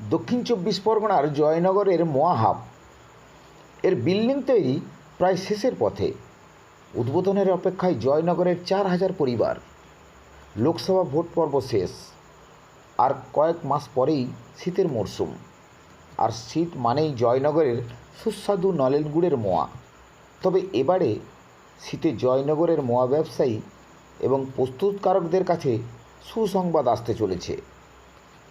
দক্ষিণ চব্বিশ পরগনার জয়নগরের মোয়াহাব এর বিল্ডিং তৈরি প্রায় শেষের পথে। উদ্বোধনের অপেক্ষায় জয়নগরের চার হাজার পরিবার। লোকসভা ভোট পর্ব শেষ। আর কয়েক মাস পরেই শীতের মরশুম আর শীত মানেই জয়নগরের সুস্বাদু নলেন গুড়ের মোয়া। তবে এবারে শীতে জয়নগরের মোয়া ব্যবসায়ী এবং প্রস্তুতকারকদের কাছে সুসংবাদ আসতে চলেছে।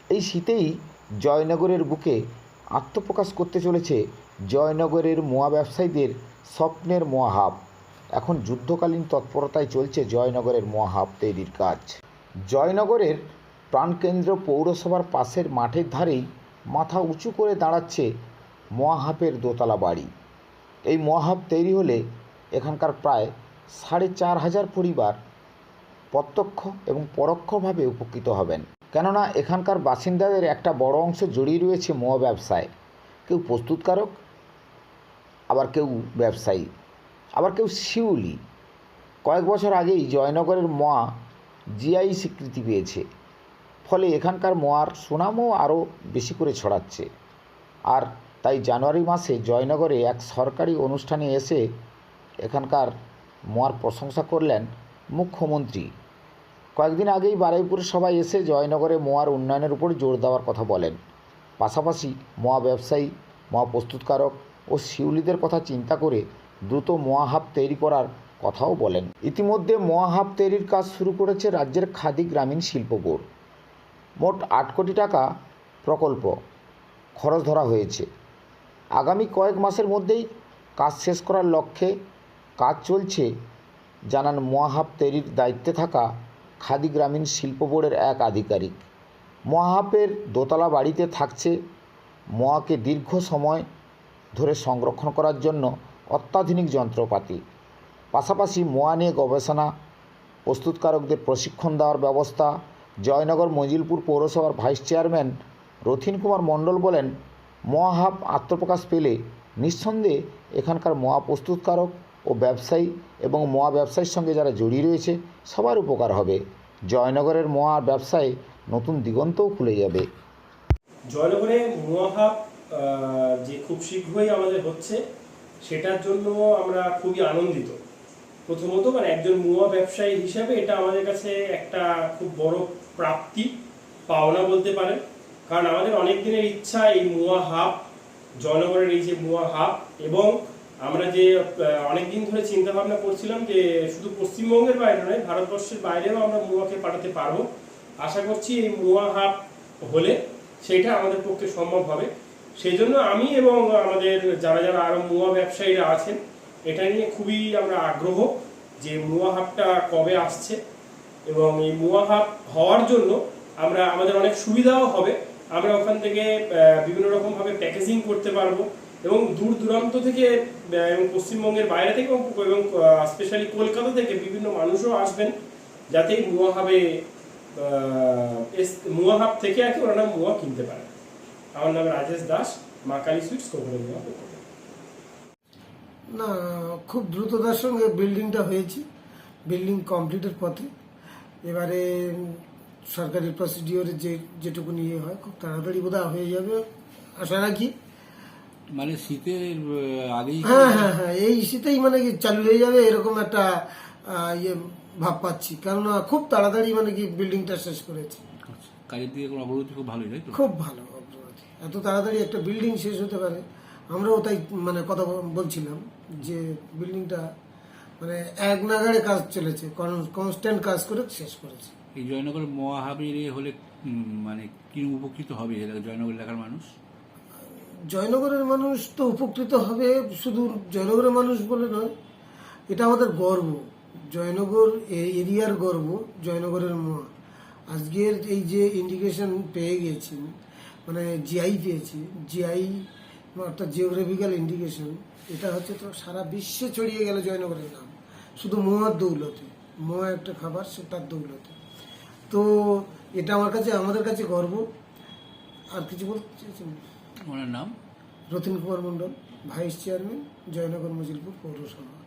এই শীতেই জয়নগরের বুকে আত্মপ্রকাশ করতে চলেছে জয়নগরের মোয়া ব্যবসায়ীদের স্বপ্নের মোয়া হাব। এখন যুদ্ধকালীন তৎপরতায় চলছে জয়নগরের মোয়া তৈরির কাজ। জয়নগরের প্রাণকেন্দ্র পৌরসভার পাশের মাঠের ধারেই মাথা উঁচু করে দাঁড়াচ্ছে মহাহাপের দোতলা বাড়ি। এই মহাহাপ তৈরি হলে এখানকার প্রায় সাড়ে চার হাজার পরিবার প্রত্যক্ষ এবং পরোক্ষভাবে উপকৃত হবেন। কেননা এখানকার বাসিন্দাদের একটা বড় অংশ জড়িয়ে রয়েছে মোয়া ব্যবসায়। কেউ প্রস্তুতকারক, আবার কেউ ব্যবসায়ী, আবার কেউ শিউলি। কয়েক বছর আগেই জয়নগরের মোয়া জিআই স্বীকৃতি পেয়েছে। ফলে এখানকার মোয়ার সুনামও আরও বেশি করে ছড়াচ্ছে। আর তাই জানুয়ারি মাসে জয়নগরে এক সরকারি অনুষ্ঠানে এসে এখানকার মোয়ার প্রশংসা করলেন মুখ্যমন্ত্রী। কয়েকদিন আগেই বারুইপুর সবাই এসে জয়নগরে মোয়ার উন্নয়নের উপর জোর দেওয়ার কথা বলেন। পাশাপাশি মোয়া ব্যবসায়ী, মোয়া প্রস্তুতকারক ও শিউলিদের কথা চিন্তা করে দ্রুত মোয়া হাব তৈরি করার কথাও বলেন। ইতিমধ্যে মোয়া হাব তৈরির কাজ শুরু করেছে রাজ্যের খাদি গ্রামীণ শিল্প বোর্ড। মোট আট কোটি টাকা প্রকল্প খরচ ধরা হয়েছে। আগামী কয়েক মাসের মধ্যেই কাজ শেষ করার লক্ষ্যে কাজ চলছে, জানান মহাহাব তৈরির দায়িত্বে থাকা খাদি গ্রামীণ শিল্প বোর্ডের এক আধিকারিক। মহাহাপের দোতলা বাড়িতে থাকছে মহাকে দীর্ঘ সময় ধরে সংরক্ষণ করার জন্য অত্যাধুনিক যন্ত্রপাতি। পাশাপাশি মোয়া নিয়ে গবেষণা, প্রস্তুতকারকদের প্রশিক্ষণ দেওয়ার ব্যবস্থা, জয়নগর মজিলপুর পৌরসভার ভাইস চেয়ারম্যান রথিন কুমার মণ্ডল বলেন মহাহাব আত্মপ্রকাশ পেলে নিঃসন্দেহে এখানকার মহা প্রস্তুতকারক ও ব্যবসায়ী এবং মহা ব্যবসায়ীর সঙ্গে যারা জড়িয়ে রয়েছে, সবার উপকার হবে। জয়নগরের মহা ব্যবসায় নতুন দিগন্তও খুলে যাবে। জয়নগরে মহাহাব যে খুব শীঘ্রই আমাদের হচ্ছে, সেটার জন্য আমরা খুবই আনন্দিত। প্রথমত মানে একজন মুয়া ব্যবসায়ী হিসাবে এটা আমাদের কাছে একটা খুব বড় প্রাপ্তি, পাওনা বলতে পারেন। কারণ আমাদের অনেক দিনের ইচ্ছা এই মুয়া হাব, জয়নগরের এই যে মুয়া হাব এবং আমরা যে অনেক দিন ধরে চিন্তা ভাবনা করছিলাম যে শুধু পশ্চিমবঙ্গের বাইরে নয়, ভারতবর্ষের বাইরেও আমরা মুয়াকে পাঠাতে পারব। আশা করছি এই মুয়া হাব হলে সেটা আমাদের পক্ষে সম্ভব হবে। সেই জন্য আমি এবং আমাদের যারা যারা আরও মুয়া ব্যবসায়ীরা আছেন, এটা নিয়ে খুবই আমরা আগ্রহ যে মুয়া হাবটা কবে আসছে এবং এই মুয়া হাব হওয়ার জন্য আমরা, আমাদের অনেক সুবিধাও হবে। আমরা ওখান থেকে বিভিন্ন রকম ভাবে প্যাকেজিং করতে পারব। এবং দূর দূরান্ত থেকে এবং পশ্চিমবঙ্গের বাইরে থেকে এবং স্পেশালি কলকাতা থেকে বিভিন্ন মানুষও আসবেন যাতে এই মুয়া হাবে এস- মুয়া থেকে আর কি ওনারা মুয়া কিনতে পারেন। আমার নাম রাজেশ দাস, মা কালী সুইটস কোকড়ে মুয়া না, খুব দ্রুততার সঙ্গে বিল্ডিংটা হয়েছে, বিল্ডিং কমপ্লিটের পথে। এবারে সরকারি প্রসিডিওরে যে, যেটুকু নিয়ে হয়, খুব তাড়াতাড়ি বোধহয় হয়ে যাবে, আশা রাখি। মানে শীতের আগেই হ্যাঁ হ্যাঁ হ্যাঁ এই শীতেই মানে কি চালু হয়ে যাবে এরকম একটা ইয়ে ভাব পাচ্ছি। কেননা খুব তাড়াতাড়ি মানে কি বিল্ডিংটা শেষ করেছে। আচ্ছা, কাজের দিকে কোনো অগ্রগতি খুব ভালোই তাই তো? খুব ভালো অগ্রগতি। এত তাড়াতাড়ি একটা বিল্ডিং শেষ হতে পারে। আমরাও তাই মানে কথা বলছিলাম যে বিল্ডিংটা মানে এক নাগাড়ে কাজ চলেছে কনস্ট্যান্ট কাজ করে শেষ করেছে। এই জয়নগর মহাহাবির এ হলে মানে কি উপকৃত হবে জয়নগর এলাকার মানুষ? জয়নগরের মানুষ তো উপকৃত হবে শুধু জয়নগরের মানুষ বলে নয়, এটা আমাদের গর্ব। জয়নগর এরিয়ার গর্ব, জয়নগরের মোয়া আজকের এই যে ইন্ডিকেশন পেয়ে গিয়েছি মানে জিআই পেয়েছি জিআই অর্থাৎ জিওগ্রাফিক্যাল ইন্ডিকেশন এটা হচ্ছে তো সারা বিশ্বে ছড়িয়ে গেল জয়নগরের নাম। শুধু মোয়ার দৌলতে, মোয়া একটা খাবার, সে তার দৌলতে। তো এটা আমার কাছে, আমাদের কাছে গর্ব। আর কিছু বলতে চাইছেন? ওনার নাম? রতিন কুমার মণ্ডল ভাইস চেয়ারম্যান জয়নগর মজিলপুর পৌরসভা।